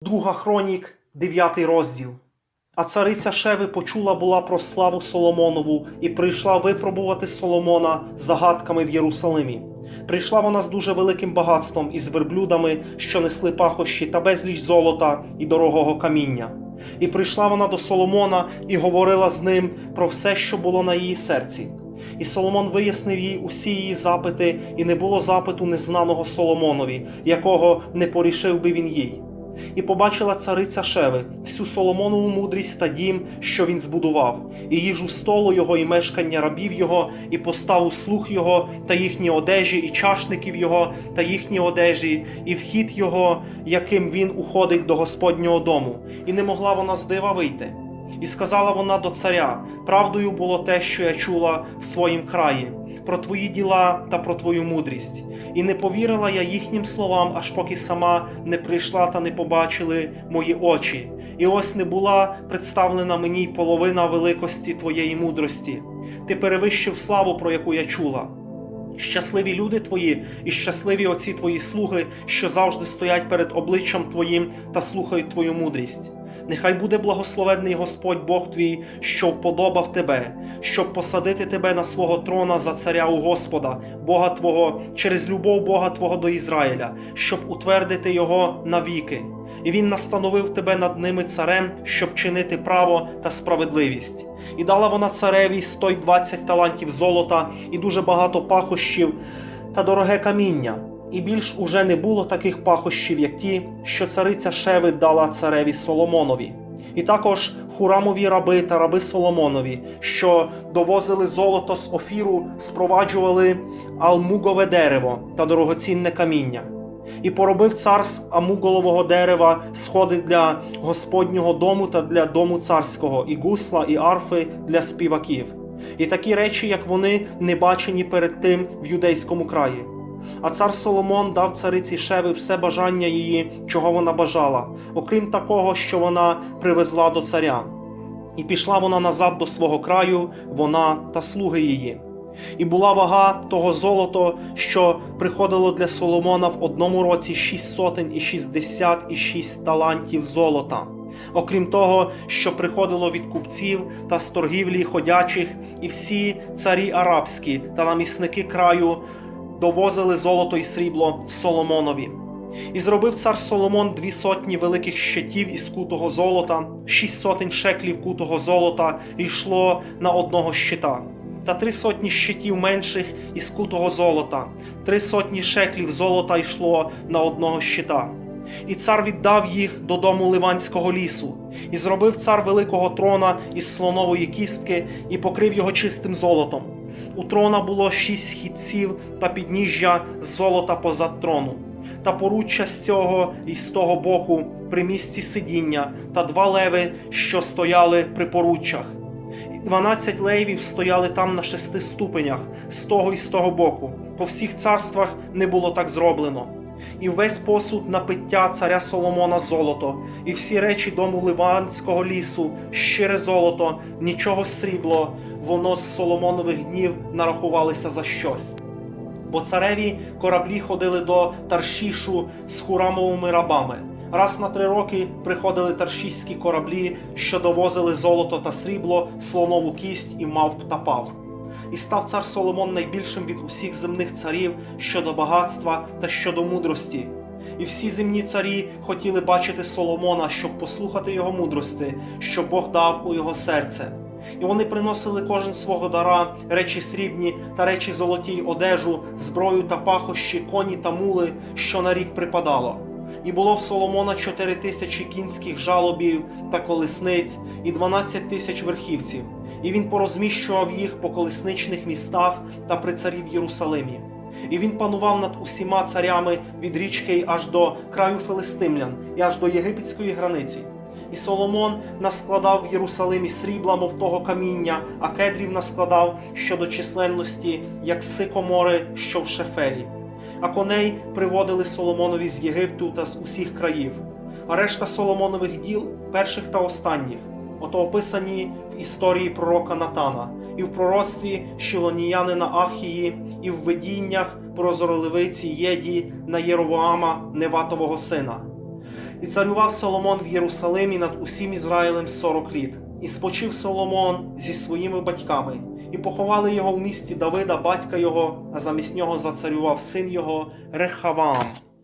Друга хронік, 9 розділ. А цариця Шеви почула була про славу Соломонову і прийшла випробувати Соломона загадками в Єрусалимі. Прийшла вона з дуже великим багатством із верблюдами, що несли пахощі та безліч золота і дорогого каміння. І прийшла вона до Соломона і говорила з ним про все, що було на її серці. І Соломон вияснив їй усі її запити, і не було запиту незнаного Соломонові, якого не порішив би він їй. І побачила цариця Шеви всю Соломонову мудрість та дім, що він збудував, і їжу столу його, і мешкання рабів його, і поставу слуг його, та їхні одежі, і чашників його, та їхні одежі, і вхід його, яким він уходить до Господнього дому, і не могла вона з дива вийти. І сказала вона до царя: Правдою було те, що я чула в своїм краї, про твої діла та про твою мудрість. І не повірила я їхнім словам, аж поки сама не прийшла та не побачили мої очі. І ось не була представлена мені половина великості твоєї мудрості. Ти перевищив славу, про яку я чула. Щасливі люди твої і щасливі оці твої слуги, що завжди стоять перед обличчям твоїм та слухають твою мудрість. Нехай буде благословенний Господь Бог твій, що вподобав тебе, щоб посадити тебе на свого трона за царя у Господа, Бога Твого, через любов Бога Твого до Ізраїля, щоб утвердити його навіки. І він настановив тебе над ними царем, щоб чинити право та справедливість. І дала вона цареві 120 талантів золота і дуже багато пахощів та дороге каміння. І більш уже не було таких пахощів, як ті, що цариця Шеви дала цареві Соломонові. І також хурамові раби та раби Соломонові, що довозили золото з офіру, спроваджували алмугове дерево та дорогоцінне каміння. І поробив цар з амуголового дерева сходи для Господнього дому та для дому царського, і гусла, і арфи для співаків. І такі речі, як вони, не бачені перед тим в юдейському краї. А цар Соломон дав цариці Шеви все бажання її, чого вона бажала, окрім такого, що вона привезла до царя. І пішла вона назад до свого краю, вона та слуги її. І була вага того золото, що приходило для Соломона в одному році шість сотень і шістдесят і шість талантів золота. Окрім того, що приходило від купців та з торгівлі ходячих, і всі царі арабські та намісники краю довозили золото і срібло Соломонові. І зробив цар Соломон дві сотні великих щитів із кутого золота, шість сотень шеклів кутого золота йшло на одного щита, та три сотні щитів менших із кутого золота, три сотні шеклів золота йшло на одного щита. І цар віддав їх додому Ливанського лісу, і зробив цар великого трона із слонової кістки і покрив його чистим золотом. У трона було шість хідців та підніжжя золота позад трону, та поруччя з цього і з того боку при місці сидіння, та два леви, що стояли при поруччях. Дванадцять левів стояли там на шести ступенях, з того і з того боку. По всіх царствах не було так зроблено. І весь посуд на пиття царя Соломона золото, і всі речі дому Ливанського лісу, щире золото, нічого срібло, воно з Соломонових днів нарахувалися за щось. Бо цареві кораблі ходили до Таршішу з хурамовими рабами. Раз на три роки приходили таршіські кораблі, що довозили золото та срібло, слонову кість і мавп та пав. І став цар Соломон найбільшим від усіх земних царів щодо багатства та щодо мудрості. І всі земні царі хотіли бачити Соломона, щоб послухати його мудрости, що Бог дав у його серце. І вони приносили кожен свого дара, речі срібні та речі золоті одежу, зброю та пахощі, коні та мули, що на рік припадало. І було в Соломона чотири тисячі кінських жалобів та колесниць, і дванадцять тисяч верхівців. І він порозміщував їх по колесничних містах та при царі в Єрусалимі. І він панував над усіма царями від річки аж до краю Филистимлян, і аж до єгипетської границі. І Соломон наскладав в Єрусалимі срібла, мов того каміння, а кедрів наскладав щодо численності, як сикомори, що в шефелі. А коней приводили Соломонові з Єгипту та з усіх країв. А решта Соломонових діл, перших та останніх, ото описані в історії пророка Натана, і в пророцтві Шилоніянина Ахії, і в видіннях прозорливиці Єді на Єровоама Неватового сина. І царював Соломон в Єрусалимі над усім Ізраїлем 40 літ. І спочив Соломон зі своїми батьками, і поховали його в місті Давида, батька його, а замість нього зацарював син його Рехаваам.